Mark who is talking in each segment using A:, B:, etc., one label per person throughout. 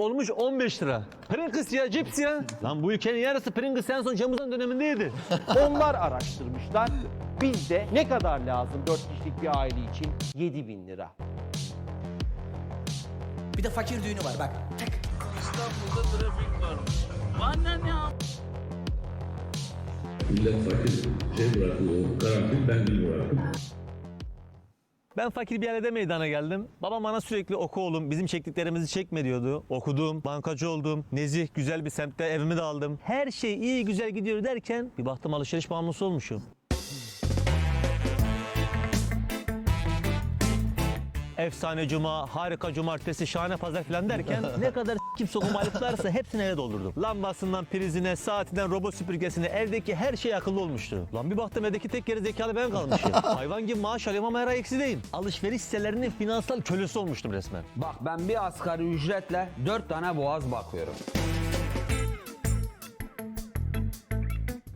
A: olmuş 15 lira. Pringles ya cips ya. Lan bu ülkenin yarısı Pringles en son Camuzan dönemindeydi.
B: Onlar araştırmışlar. Bizde ne kadar lazım 4 kişilik bir aile için? 7 bin lira.
C: Bir de fakir düğünü var bak. Tek.
D: İstanbul'da trafik var. Bana ne
E: Millet fakir şey bırakıyor, karantin ben bıraktım.
A: Ben fakir bir ailede meydana geldim. Babam bana sürekli oku oğlum bizim çektiklerimizi çekme diyordu. Okudum, bankacı oldum. Nezih güzel bir semtte evimi de aldım. Her şey iyi güzel gidiyor derken bir baktım alışveriş bağımlısı olmuşum. Efsane cuma, harika cumartesi, şahane pazar falan derken ne kadar kim sokum aletlerse hepsini eve doldurdum. Lambasından prizine, saatinden robot süpürgesine evdeki her şey akıllı olmuştu. Lan bir baktım evdeki tek geri zekalı ben kalmışım. Hayvan gibi maaş alıyorum ama her ay eksideyim. Alışveriş sitelerinin finansal kölesi olmuştum resmen.
F: Bak ben bir asgari ücretle dört tane boğaz bakıyorum.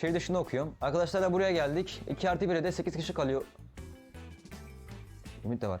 G: Şehir dışında okuyorum. Arkadaşlarla buraya geldik. 2 artı 1'e de 8 kişi kalıyor. Ümit de var.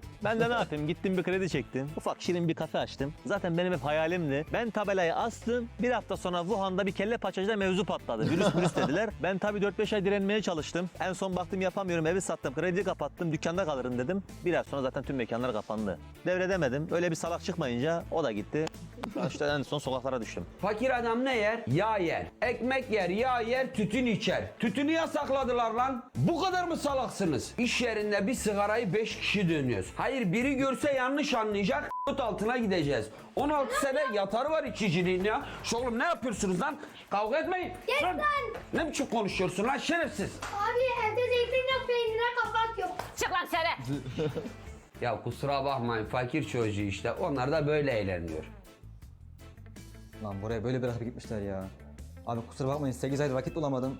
A: Ben de ne yapayım? Gittim bir kredi çektim. Ufak şirin bir kafe açtım. Zaten benim hep hayalimdi. Ben tabelayı astım. Bir hafta sonra Wuhan'da bir kelle paçacıda mevzu patladı. Virüs virüs dediler. Ben tabii 4-5 ay direnmeye çalıştım. En son baktım yapamıyorum. Evi sattım. Krediyi kapattım. Dükkanda kalırım dedim. Bir ay sonra zaten tüm mekanlar kapandı. Devredemedim. Öyle bir salak çıkmayınca o da gitti. İşte en son sokaklara düştüm.
F: Fakir adam ne yer? Yağ yer. Ekmek yer, yağ yer, tütün içer. Tütünü yasakladılar lan. Bu kadar mı salaksınız? İş yerinde bir sigarayı 5 kişi dönüyoruz. Hayır biri görse yanlış anlayacak. altına gideceğiz. 16 sene yatarı var içiciliğin ya. Şu oğlum ne yapıyorsunuz lan? Kavga etmeyin.
H: Yes
F: Lan,
H: lan.
F: Ne biçim konuşuyorsun lan şerefsiz?
H: Abi evde zeytin yok peynire kapak yok.
I: Çık lan sene.
F: Ya kusura bakmayın fakir çocuğu işte. Onlar da böyle eğleniyor.
G: Lan buraya böyle bırakıp gitmişler ya. Abi kusura bakmayın 8 aydır vakit bulamadım.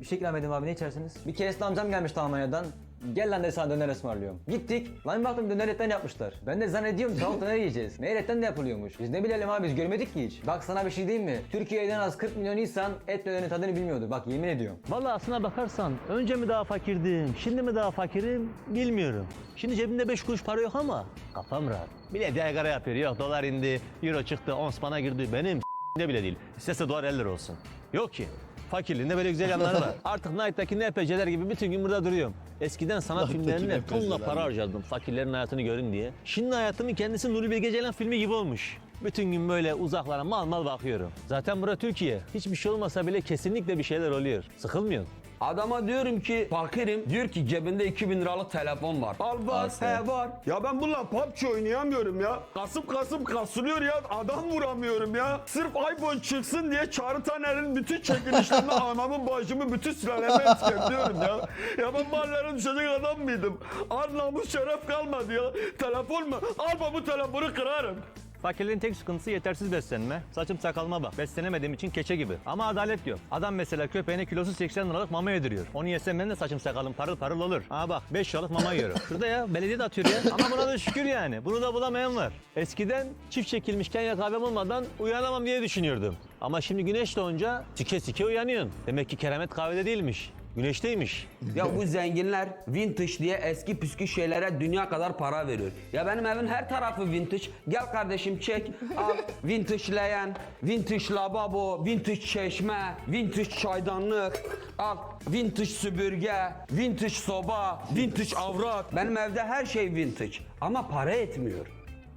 G: Bir şey ikram abi ne içersiniz? Bir keresinde amcam gelmişti Almanya'dan. Gel lan dedi sana döner ısmarlıyorum. Gittik. Lan baktım döner etten yapmışlar. Ben de zannediyorum tavuk döner yiyeceğiz. Meğer etten de yapılıyormuş. Biz ne bilelim abi biz görmedik ki hiç. Bak sana bir şey diyeyim mi? Türkiye'de en az 40 milyon insan et dönerin tadını bilmiyordu. Bak yemin ediyorum.
A: Vallahi aslına bakarsan önce mi daha fakirdim, şimdi mi daha fakirim bilmiyorum. Şimdi cebimde 5 kuruş para yok ama kafam rahat. Bile diagara yapıyor. Yok dolar indi, euro çıktı, ons bana girdi. Benim ne bile değil. İstese dolar 50 lira olsun. Yok ki. Fakirliğinde böyle güzel yanları var. Artık Night'taki NPC'ler gibi bütün gün burada duruyorum. Eskiden sanat filmlerine tonla para harcadım fakirlerin hayatını görün diye. Şimdi hayatımın kendisi Nuri Bilge Ceylan filmi gibi olmuş. Bütün gün böyle uzaklara mal mal bakıyorum. Zaten bura Türkiye. Hiçbir şey olmasa bile kesinlikle bir şeyler oluyor. Sıkılmıyor.
F: Adama diyorum ki fakirim. Diyor ki cebinde 2000 liralık telefon var. Al var, he var.
J: Ya ben bununla PUBG oynayamıyorum ya. Kasıp kasıp kasılıyor ya. Adam vuramıyorum ya. Sırf iPhone çıksın diye Çağrı Taner'in bütün çekilişlerini anamın bacımı bütün sülaleme etiketliyorum ya. Ya ben mahallere düşecek adam mıydım? Ar namus şeref kalmadı ya. Telefon mu? Al bu telefonu kırarım.
A: Fakirliğin tek sıkıntısı yetersiz beslenme. Saçım sakalıma bak. Beslenemediğim için keçe gibi. Ama adalet yok. Adam mesela köpeğine kilosu 80 liralık mama yediriyor. Onu yesem benim de saçım sakalım parıl parıl olur. Aa bak 5 liralık mama yiyorum. Şurada ya belediye de atıyor ya. Ama buna da şükür yani. Bunu da bulamayan var. Eskiden çift çekilmişken ya kahvem olmadan uyanamam diye düşünüyordum. Ama şimdi güneş doğunca sike sike uyanıyorsun. Demek ki keramet kahvede değilmiş. Güneşteymiş.
F: Ya bu zenginler vintage diye eski püskü şeylere dünya kadar para veriyor. Ya benim evin her tarafı vintage. Gel kardeşim çek. Al vintage leğen, vintage lavabo, vintage çeşme, vintage çaydanlık. Al vintage süpürge, vintage soba, vintage avrat. Benim evde her şey vintage. Ama para etmiyor.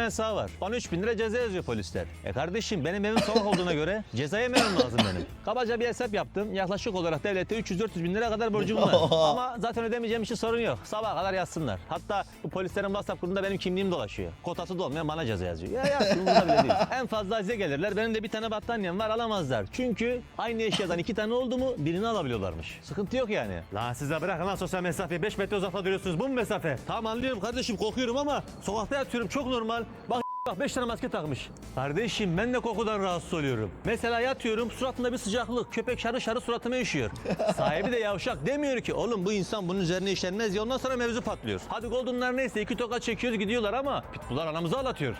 A: yasağı var. Bana 3 bin lira ceza yazıyor polisler. E kardeşim benim evim sokak olduğuna göre ceza yemem lazım benim. Kabaca bir hesap yaptım. Yaklaşık olarak devlette 300-400 bin lira kadar borcum var. Ama zaten ödemeyeceğim için sorun yok. Sabaha kadar yazsınlar. Hatta bu polislerin WhatsApp grubunda benim kimliğim dolaşıyor. Kotası da olmayan bana ceza yazıyor. Ya ya umurumda bile değil. En fazla size gelirler. Benim de bir tane battaniyem var alamazlar. Çünkü aynı eşyadan iki tane oldu mu birini alabiliyorlarmış. Sıkıntı yok yani. Lan size bırakın lan sosyal mesafeyi 5 metre uzakta duruyorsunuz. Bu mu mesafe? Tamam anlıyorum kardeşim kokuyorum ama sokakta yatıyorum çok normal. Bak Bak 5 tane maske takmış. Kardeşim ben de kokudan rahatsız oluyorum. Mesela yatıyorum suratında bir sıcaklık. Köpek şarı şarı suratıma üşüyor. Sahibi de yavşak demiyor ki oğlum bu insan bunun üzerine işlenmez ya ondan sonra mevzu patlıyor. Hadi Golden'lar neyse iki tokat çekiyoruz gidiyorlar ama Pitbull'lar anamızı ağlatıyor.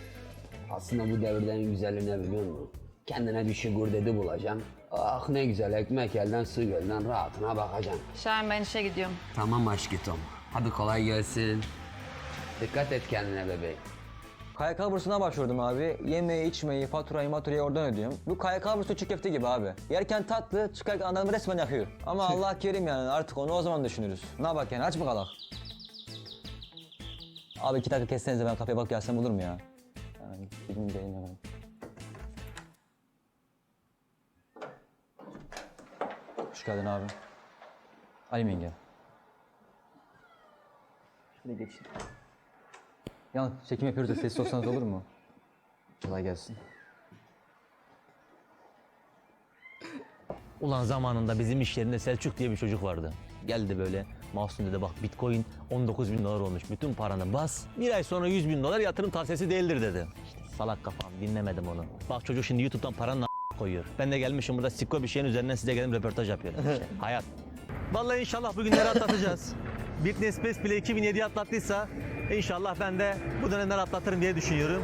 F: Aslında bu devirde en güzeli ne biliyor musun? Kendine bir şey dedi bulacaksın. Ah ne güzel ekmek elden su gölden rahatına bakacaksın.
I: Şahin ben işe gidiyorum.
F: Tamam aşkım. Hadi kolay gelsin. Dikkat et kendine bebeğim.
G: KYK bursuna başvurdum abi. Yemeği, içmeyi, faturayı, maturayı oradan ödüyorum. Bu KYK bursu çiğ köfte gibi abi. Yerken tatlı, çıkarken adamı resmen yakıyor. Ama Allah kerim yani artık onu o zaman düşünürüz. Ne bak yani aç mı kalak? Abi iki dakika kessenize ben kapıya bak gelsem olur mu ya? Yani gidin gelin hemen. Hoş geldin abi. Ali Menge. Şöyle geçin. Yalnız çekim yapıyoruz da sessiz olsanız olur mu? Kolay gelsin.
A: Ulan zamanında bizim iş yerinde Selçuk diye bir çocuk vardı. Geldi böyle Mahsun dedi bak bitcoin 19 bin dolar olmuş bütün paranı bas. Bir ay sonra 100 bin dolar yatırım tavsiyesi değildir dedi. İşte salak kafam dinlemedim onu. Bak çocuk şimdi YouTube'dan paranın koyuyor. Ben de gelmişim burada sikko bir şeyin üzerinden size gelip röportaj yapıyorum. İşte, hayat. Vallahi inşallah bu günleri atlatacağız. Britney Spears bile 2007'yi atlattıysa inşallah ben de bu dönemleri atlatırım diye düşünüyorum.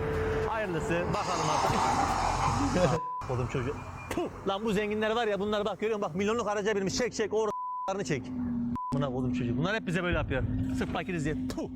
A: Hayırlısı bakalım artık. Oğlum çocuğu. Puh! Lan bu zenginler var ya bunlar bak görüyor musun? Bak milyonluk araca binmiş. Çek çek o çek. Buna oğlum çocuk. Bunlar hep bize böyle yapıyor. Sırf fakiriz diye. Puh!